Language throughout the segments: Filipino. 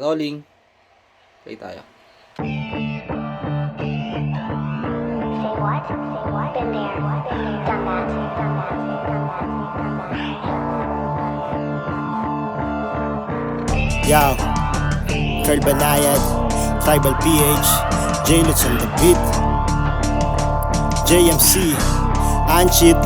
Rolling. Play tayo. Say what? Say what? Been there. Been there. Done that. Done that. Done that. Done that. Yo, Kurt Banayad, Tribal PH, J-Lutz on the beat, JMC, Anchit,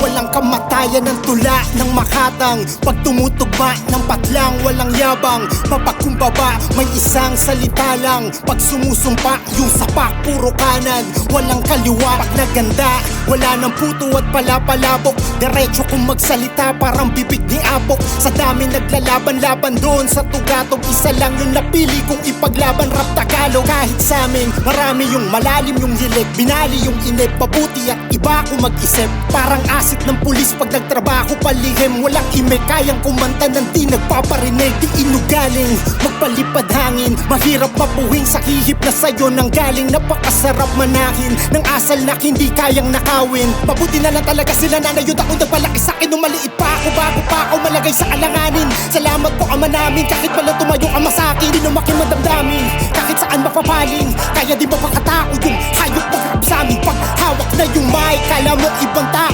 Walang kamatayan ng tula ng makatang. Pag tumutugma ng patlang walang yabang. Mapagkumbaba may isang salita lang. Pag sumusumpa yung sapak puro kanan. Walang kaliwa pag naganda Wala nang puto at palapalabok. Diretso kung magsalita parang bibig ni Apok. Sa dami naglalaban-laban doon sa tugatog Isa lang yung napili kong ipaglaban. Rap Tagalog Kahit sa amin marami yung malalim yung hilig. Binali yung inip pabuti at iba ako mag-isip. Parang asit ng pulis pag nagtrabaho palihim Walang ime. Kayang kumanta ng di nagpaparinig Di inugaling. Magpalipad hangin Mahirap mapuwing sa hihip na sa'yo nang galing. Napakasarap manahin ng asal na hindi kayang nakawin. Mabuti na lang talaga sila na nayod ako nagpalaki sa'kin Nung maliit pa ako bago pa ako malagay sa alanganin. Salamat po ama namin kahit pala tumayo ama sa'kin Di lumaki madamdamin. Kahit saan mapapaling Kaya di ba makatao yung hayop pag sa amin Pag hawak na yung mic Kala mo ibang tao na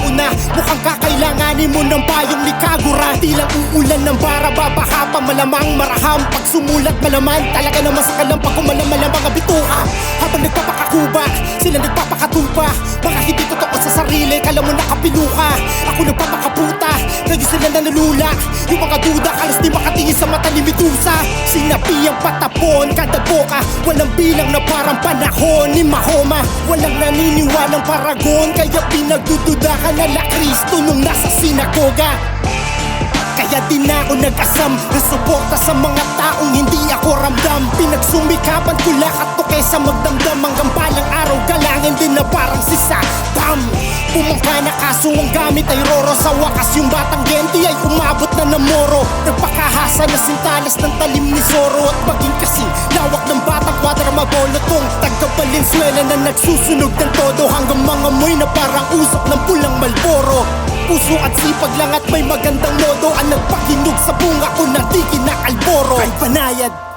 Mukhang kakailanganin mo ng payong ni Kagura Di lang uulan ng bara Babaha pa malamang maraham. Pag sumulat malaman Talaga naman sa kalampag kumalamala mga bituka. Habang nagpapakakuba Sila nagpapakatupa. Mga hindi totoo sa sarili Kala mo nakapiluka. Ako nagpapakaputa Ngayon sila nanulula Yung mga duda Kalos di makatingin sa mata ni Medusa ang patapon Kada boka Walang bilang na parang panahon. Ni Mahoma Walang naniniwalang paragon. Kaya pinagdududahan na la Kristo Nung nasa sinagoga. Kaya di na ako nag-asam Nasuporta sa mga taong hindi ako ramdam. Pinagsumikapan ko lahat to kesa magdamdam. Hanggang balang araw galangin din na parang si Saddam. Pumangka na kaso ang gamit ay roro. Sa wakas yung batang genti ay umabot na ng moro. Nagpakahasa na sintalas ng talim ni Zoro At maging kasing lawak ng batang kwadra mabolotong Taga Valenzuela na nagsusunog ng todo Hanggang mga moy na parang usok ng pulang Malboro. Puso at sipag lang at may magandang modo Ang nagpakinog sa bunga ko na di kinakalboro Kay Panayad